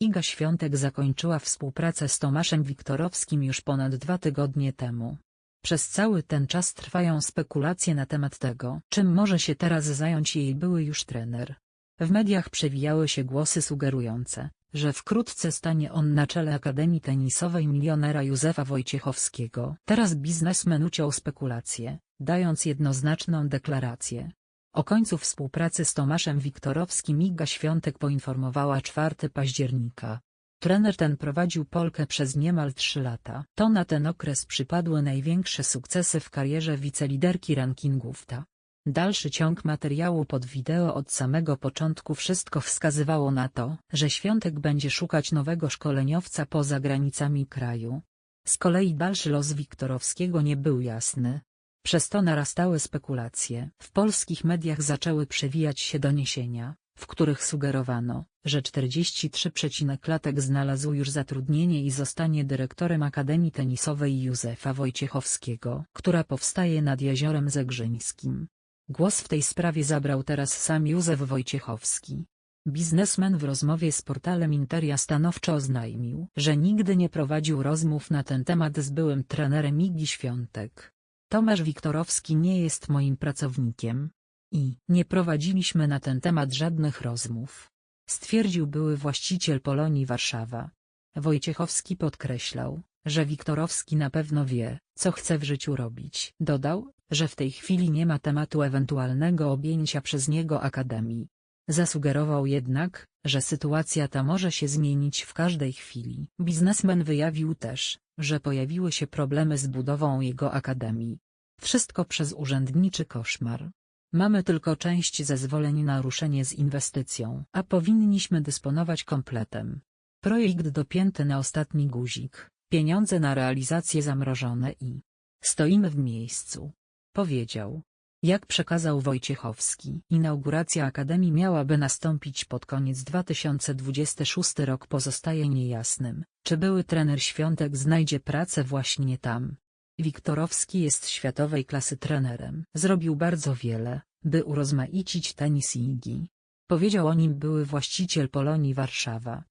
Iga Świątek zakończyła współpracę z Tomaszem Wiktorowskim już ponad dwa tygodnie temu. Przez cały ten czas trwają spekulacje na temat tego, czym może się teraz zająć jej były już trener. W mediach przewijały się głosy sugerujące, że wkrótce stanie on na czele Akademii Tenisowej milionera Józefa Wojciechowskiego. Teraz biznesmen uciął spekulacje, dając jednoznaczną deklarację. O końcu współpracy z Tomaszem Wiktorowskim Iga Świątek poinformowała 4 października. Trener ten prowadził Polkę przez niemal trzy lata. To na ten okres przypadły największe sukcesy w karierze wiceliderki rankingów ta. Dalszy ciąg materiału pod wideo od samego początku wszystko wskazywało na to, że Świątek będzie szukać nowego szkoleniowca poza granicami kraju. Z kolei dalszy los Wiktorowskiego nie był jasny. Przez to narastały spekulacje. W polskich mediach zaczęły przewijać się doniesienia, w których sugerowano, że 43 latek znalazł już zatrudnienie i zostanie dyrektorem Akademii Tenisowej Józefa Wojciechowskiego, która powstaje nad Jeziorem Zegrzyńskim. Głos w tej sprawie zabrał teraz sam Józef Wojciechowski. Biznesmen w rozmowie z portalem Interia stanowczo oznajmił, że nigdy nie prowadził rozmów na ten temat z byłym trenerem Igi Świątek. Tomasz Wiktorowski nie jest moim pracownikiem. I nie prowadziliśmy na ten temat żadnych rozmów. Stwierdził były właściciel Polonii Warszawa. Wojciechowski podkreślał, że Wiktorowski na pewno wie, co chce w życiu robić. Dodał, że w tej chwili nie ma tematu ewentualnego objęcia przez niego Akademii. Zasugerował jednak, że sytuacja ta może się zmienić w każdej chwili. Biznesmen wyjawił też, że pojawiły się problemy z budową jego Akademii. Wszystko przez urzędniczy koszmar. Mamy tylko część zezwoleń na ruszenie z inwestycją, a powinniśmy dysponować kompletem. Projekt dopięty na ostatni guzik, pieniądze na realizację zamrożone i stoimy w miejscu. Powiedział. Jak przekazał Wojciechowski, inauguracja Akademii miałaby nastąpić pod koniec 2026 rok pozostaje niejasnym, czy były trener Świątek znajdzie pracę właśnie tam. Wiktorowski jest światowej klasy trenerem. Zrobił bardzo wiele, by urozmaicić tenis Igi. Powiedział o nim były właściciel Polonii Warszawa.